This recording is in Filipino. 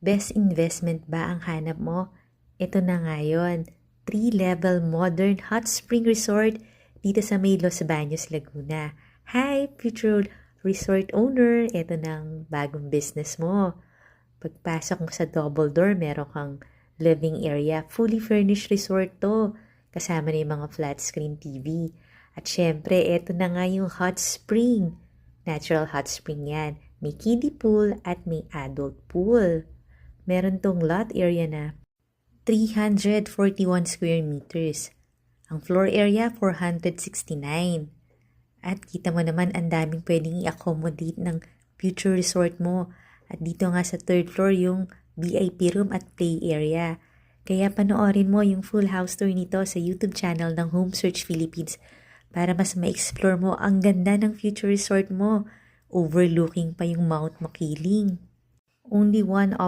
Best investment ba ang hanap mo? Ito na nga yun. Three-level modern hot spring resort dito sa may Los Baños, Laguna. Hi, future resort owner. Ito na ang bagong business mo. Pagpasok mo sa double door, meron kang living area. Fully furnished resort to. Kasama na yung mga flat screen TV. At syempre, ito na nga yung hot spring. Natural hot spring yan. May kiddie pool at may adult pool. Meron tong lot area na 341 square meters. Ang floor area, 469. At kita mo naman, ang daming pwedeng i-accommodate ng future resort mo. At dito nga sa third floor, yung VIP room at play area. Kaya panoorin mo yung full house tour nito sa YouTube channel ng Home Search Philippines para mas ma-explore mo ang ganda ng future resort mo. Overlooking pa yung Mount Makiling. Only one